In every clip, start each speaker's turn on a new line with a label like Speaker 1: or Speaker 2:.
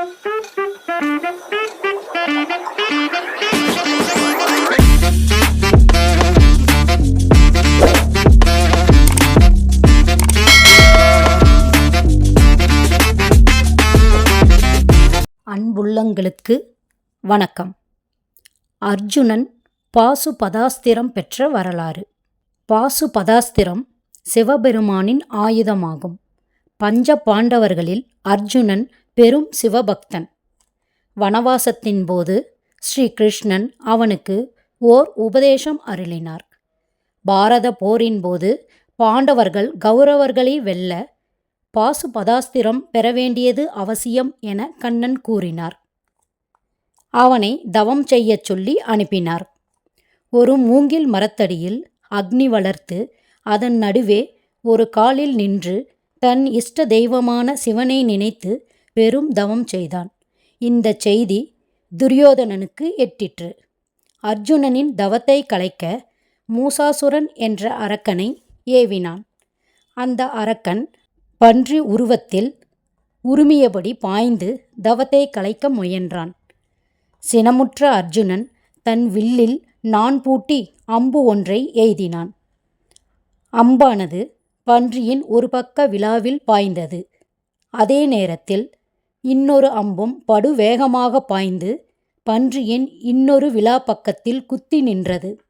Speaker 1: அன்புள்ளங்களுக்கு வணக்கம். அர்ஜுனன் பாசுபதாஸ்திரம் பெற்ற வரலாறு. பாசுபதாஸ்திரம் சிவபெருமானின் ஆயுதமாகும். பஞ்ச பாண்டவர்களில் அர்ஜுனன் பெரும் சிவபக்தன். வனவாசத்தின் போது ஸ்ரீ கிருஷ்ணன் அவனுக்கு ஓர் உபதேசம் அருளினார். பாரத போரின் போது பாண்டவர்கள் கௌரவர்களை வெல்ல பாசுபதாஸ்திரம் பெற வேண்டியது அவசியம் என கண்ணன் கூறினார். அவனை தவம் செய்யச் சொல்லி அனுப்பினார். ஒரு மூங்கில் மரத்தடியில் அக்னி வளர்த்து அதன் நடுவே ஒரு காலில் நின்று தன் இஷ்ட தெய்வமான சிவனை நினைத்து பெரும் தவம் செய்தான். இந்த செய்தி துரியோதனனுக்கு எட்டிற்று. அர்ஜுனனின் தவத்தை கலைக்க மூசாசுரன் என்ற அரக்கனை ஏவினான். அந்த அரக்கன் பன்றி உருவத்தில் உருமியபடி பாய்ந்து தவத்தை கலைக்க முயன்றான். சினமுற்ற அர்ஜுனன் தன் வில்லில் நான் பூட்டி அம்பு ஒன்றை எய்தினான். அம்பானது பன்றியின் ஒரு பக்க விழாவில் பாய்ந்தது. அதே நேரத்தில் இன்னொரு அம்பும் படு வேகமாக பாய்ந்து பன்றியின் இன்னொரு விழா பக்கத்தில் குத்தி நின்றது.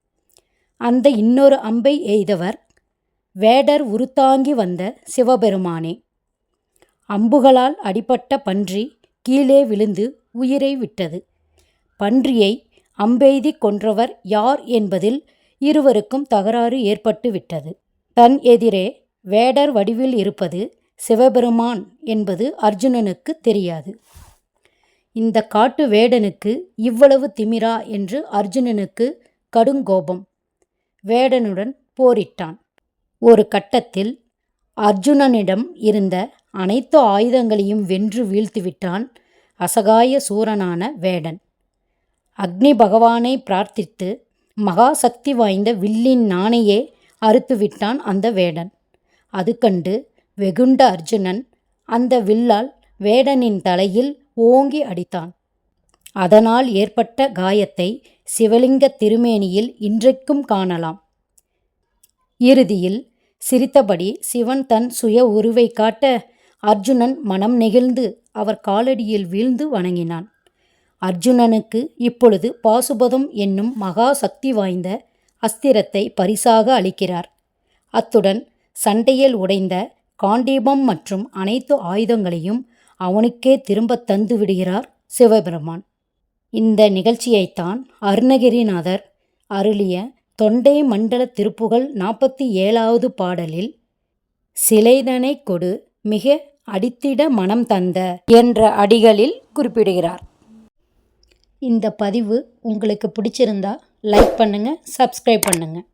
Speaker 1: அந்த இன்னொரு அம்பை எய்தவர் வேடர் உருத்தாங்கி வந்த சிவபெருமானே. அம்புகளால் அடிபட்ட பன்றி கீழே விழுந்து உயிரை விட்டது. பன்றியை அம்பெய்தி கொன்றவர் யார் என்பதில் இருவருக்கும் தகராறு ஏற்பட்டு விட்டது. தன் எதிரே வேடர் வடிவில் இருப்பது சிவபெருமான் என்பது அர்ஜுனனுக்கு தெரியாது. இந்த காட்டு வேடனுக்கு இவ்வளவு திமிரா என்று அர்ஜுனனுக்கு கடுங்கோபம். வேடனுடன் போரிட்டான். ஒரு கட்டத்தில் அர்ஜுனனிடம் இருந்த அனைத்து ஆயுதங்களையும் வென்று வீழ்த்திவிட்டான் அசகாய சூரனான வேடன். அக்னி பகவானை பிரார்த்தித்து மகா சக்தி வாய்ந்த வில்லின் நாணையே அறுத்துவிட்டான் அந்த வேடன். அது கண்டு வெகுண்ட அர்ஜுனன் அந்த வில்லால் வேடனின் தலையில் ஓங்கி அடித்தான். அதனால் ஏற்பட்ட காயத்தை சிவலிங்க திருமேனியில் இன்றைக்கும் காணலாம். இறுதியில் சிரித்தபடி சிவன் தன் சுய உருவை காட்ட அர்ஜுனன் மனம் நெகிழ்ந்து அவர் காலடியில் வீழ்ந்து வணங்கினான். அர்ஜுனனுக்கு இப்பொழுது பாசுபதம் என்னும் மகா சக்தி வாய்ந்த அஸ்திரத்தை பரிசாக அளிக்கிறார். அத்துடன் சண்டையில் உடைந்த காண்டீபம் மற்றும் அனைத்து ஆயுதங்களையும் அவனுக்கே திரும்ப தந்து விடுகிறார் சிவபெருமான். இந்த நிகழ்ச்சியைத்தான் அருணகிரிநாதர் அருளிய தொண்டை மண்டல திருப்புகள் நாற்பத்தி ஏழாவது பாடலில் சிலைதனை கொடு மிக அடித்திட மனம் தந்த என்ற அடிகளில் குறிப்பிடுகிறார். இந்த பதிவு உங்களுக்கு பிடிச்சிருந்தா லைக் பண்ணுங்கள் சப்ஸ்கிரைப் பண்ணுங்கள்